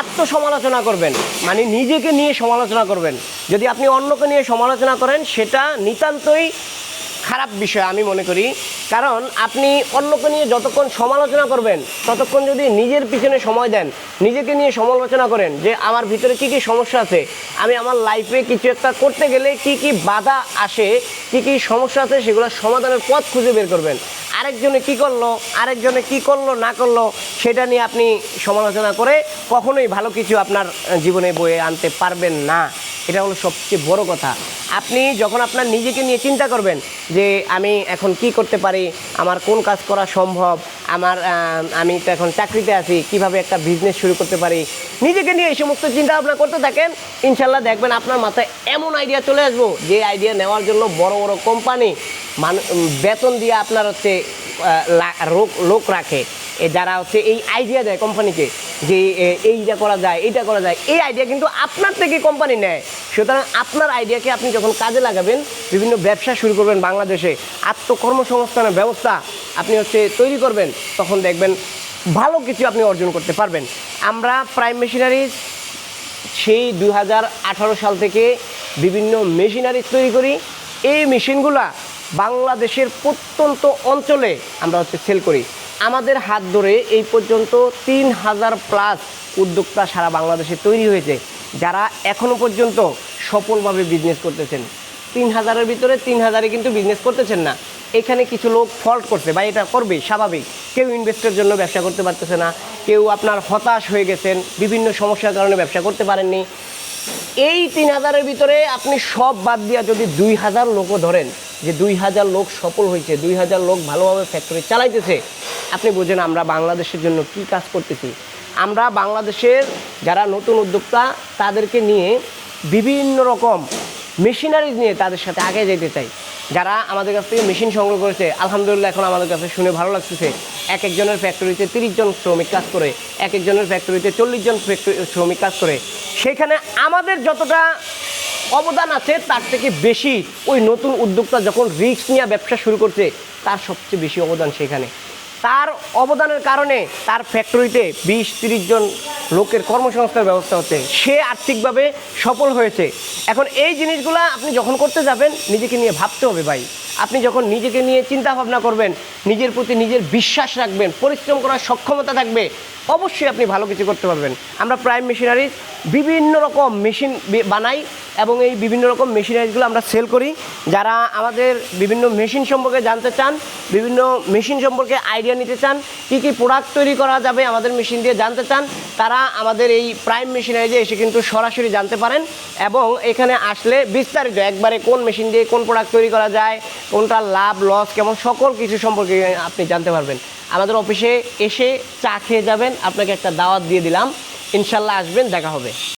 আত্মসমালোচনা করবেন। মানে নিজেকে নিয়ে সমালোচনা করবেন। যদি আপনি অন্যকে নিয়ে সমালোচনা করেন, সেটা নিতান্তই খারাপ বিষয় আমি মনে করি। কারণ আপনি অন্যকে নিয়ে যতক্ষণ সমালোচনা করবেন, ততক্ষণ যদি নিজের পিছনে সময় দেন, নিজেকে নিয়ে সমালোচনা করেন যে আমার ভিতরে কি কি সমস্যা আছে, আমি আমার লাইফে কিছু একটা করতে গেলে কি কি বাধা আসে, কি কি সমস্যা আছে সেগুলো সমাধানের পথ খুঁজে বের করবেন। আরেকজনে কি করল, আরেকজনে কি করল, না করল, সেটা নিয়ে আপনি সমালোচনা করে কখনোই ভালো কিছু আপনার জীবনে বয়ে আনতে পারবেন না। এটা হলো সবচেয়ে বড় কথা। আপনি যখন আপনার নিজেকে নিয়ে চিন্তা করবেন যে আমি এখন কি করতে পারি, আমার কোন কাজ করা সম্ভব আমার আমি তো এখন চাকরিতে আছি, কীভাবে একটা বিজনেস শুরু করতে পারি? নিজেকে নিয়ে এই সমস্ত চিন্তা ভাবনা করতে থাকেন, ইনশাল্লাহ দেখবেন আপনার মাথায় এমন আইডিয়া চলে আসব, যে আইডিয়া নেওয়ার জন্য বড় বড় কোম্পানি মান, বেতন দিয়ে আপনার হচ্ছে লা- লোক- রাখে। যারা হচ্ছে এই আইডিয়া দেয় কোম্পানিকে যে এইটা করা যায়, এইটা করা যায়, এই আইডিয়া কিন্তু আপনার থেকে কোম্পানি নেয়। সুতরাং আপনার আইডিয়াকে আপনি যখন কাজে লাগাবেন, বিভিন্ন ব্যবসা শুরু করবেন বাংলাদেশে, আত্মকর্মসংস্থানের ব্যবস্থা আপনি হচ্ছে তৈরি করবেন, তখন দেখবেন ভালো কিছু আপনি অর্জন করতে পারবেন। আমরা প্রাইম মেশিনারিজ সেই দু হাজার আঠারো সাল থেকে বিভিন্ন মেশিনারি তৈরি করি। এই মেশিনগুলা বাংলাদেশের প্রত্যন্ত অঞ্চলে আমরা হচ্ছে সেল করি। আমাদের হাত ধরে এই পর্যন্ত তিন হাজার প্লাস উদ্যোক্তা সারা বাংলাদেশে তৈরি হয়েছে, যারা এখনও পর্যন্ত সফলভাবে বিজনেস করতেছেন। তিন হাজারের ভিতরে তিন হাজারে কিন্তু বিজনেস করতেছেন না। এখানে কিছু লোক ফল্ট করছে বা এটা করবে স্বাভাবিক। কেউ ইনভেস্টের জন্য ব্যবসা করতে পারতেছে না, কেউ আপনার হতাশ হয়ে গেছেন, বিভিন্ন সমস্যার কারণে ব্যবসা করতে পারেননি। এই তিন হাজারের ভিতরে আপনি সব বাদ দিয়া যদি দুই হাজার লোকও ধরেন, যে দুই হাজার লোক সফল হয়েছে, দুই হাজার লোক ভালোভাবে ফ্যাক্টরি চালাইতেছে, আপনি বুঝেন আমরা বাংলাদেশের জন্য কি কাজ করতেছি। আমরা বাংলাদেশের যারা নতুন উদ্যোক্তা, তাদেরকে নিয়ে বিভিন্ন রকম মেশিনারিজ নিয়ে তাদের সাথে আগে যেতে চাই। যারা আমাদের কাছ থেকে মেশিন সংগ্রহ করেছে, আলহামদুলিল্লাহ এখন আমাদের কাছে শুনে ভালো লাগতেছে। এক একজনের ফ্যাক্টরিতে তিরিশ জন শ্রমিক কাজ করে, এক একজনের ফ্যাক্টরিতে চল্লিশ জন ফ্যাক্টরি, শ্রমিক কাজ করে। সেখানে আমাদের যতটা অবদান আছে, তার থেকে বেশি ওই নতুন উদ্যোক্তা যখন রিস্ক নিয়ে ব্যবসা শুরু করছে, তার সবচেয়ে বেশি অবদান সেখানে। তার অবদানের কারণে তার ফ্যাক্টরিতে বিশ, তিরিশ জন লোকের কর্মসংস্থার ব্যবস্থা হচ্ছে। সে আর্থিকভাবে সফল হয়েছে। এখন এই জিনিসগুলো আপনি যখন করতে যাবেন, নিজেকে নিয়ে ভাবতে হবে ভাই। আপনি যখন নিজেকে নিয়ে চিন্তা ভাবনা করবেন, নিজের প্রতি নিজের বিশ্বাস রাখবেন, পরিশ্রম করার সক্ষমতা থাকবে, অবশ্যই আপনি ভালো কিছু করতে পারবেন। আমরা প্রাইম মেশিনারিজ বিভিন্ন রকম মেশিন বানাই এবং এই বিভিন্ন রকম মেশিনারিজগুলো আমরা সেল করি। যারা আমাদের বিভিন্ন মেশিন সম্পর্কে জানতে চান, বিভিন্ন মেশিন সম্পর্কে আইডিয়া নিতে চান, কী কী প্রোডাক্ট তৈরি করা যাবে আমাদের মেশিন দিয়ে জানতে চান তারা আমাদের এই প্রাইম মেশিনারিজে এসে কিন্তু সরাসরি জানতে পারেন এবং এখানে আসলে বিস্তারিত একবারে কোন মেশিন দিয়ে কোন প্রোডাক্ট তৈরি করা যায়, কোনটা লাভ লস কেমন সকল কিছু সম্পর্কে আপনি জানতে পারবেন। আমাদের অফিসে এসে চা খেয়ে যাবেন, আপনাকে একটা দাওয়াত দিয়ে দিলাম। ইনশাল্লাহ আসবেন, দেখা হবে।